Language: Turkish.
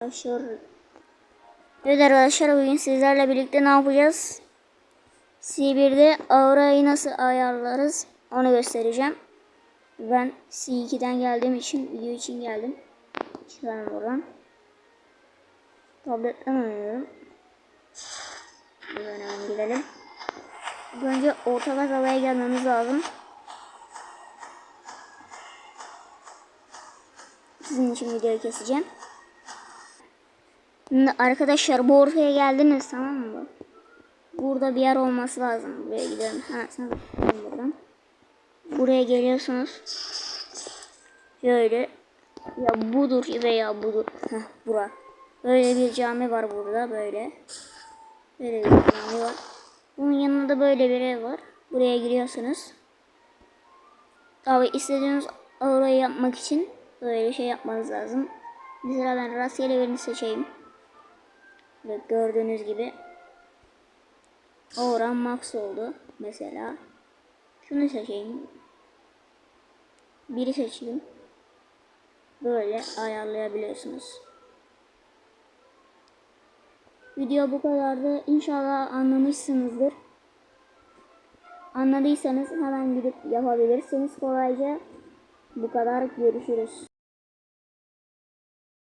Arkadaşlar Evet arkadaşlar bugün sizlerle birlikte ne yapacağız? C1'de aurayı nasıl ayarlarız onu göstereceğim. Ben C2'den geldiğim için video için geldim. Çıkalım buradan. Tabletten oynuyorum. Buradan hemen gidelim. Önce ortada havaya gelmemiz lazım. Sizin için videoyu keseceğim. Arkadaşlar bu ortaya geldiniz tamam mı? Burada bir yer olması lazım. Buraya gidelim. Ha buradan. Buraya geliyorsunuz. Şöyle. Ya budur veya budur. Heh bura. Böyle bir cami var burada böyle. Böyle bir cami var. Bunun yanında da böyle bir ev var. Buraya giriyorsunuz. Abi istediğiniz orayı yapmak için böyle şey yapmanız lazım. Mesela ben rastgele birini seçeyim. Ve gördüğünüz gibi oran max oldu mesela. Şunu seçeyim. Biri seçeyim. Böyle ayarlayabiliyorsunuz. Video bu kadardı. İnşallah anlamışsınızdır. Anladıysanız hemen gidip yapabilirsiniz kolayca. Bu kadar görüşürüz.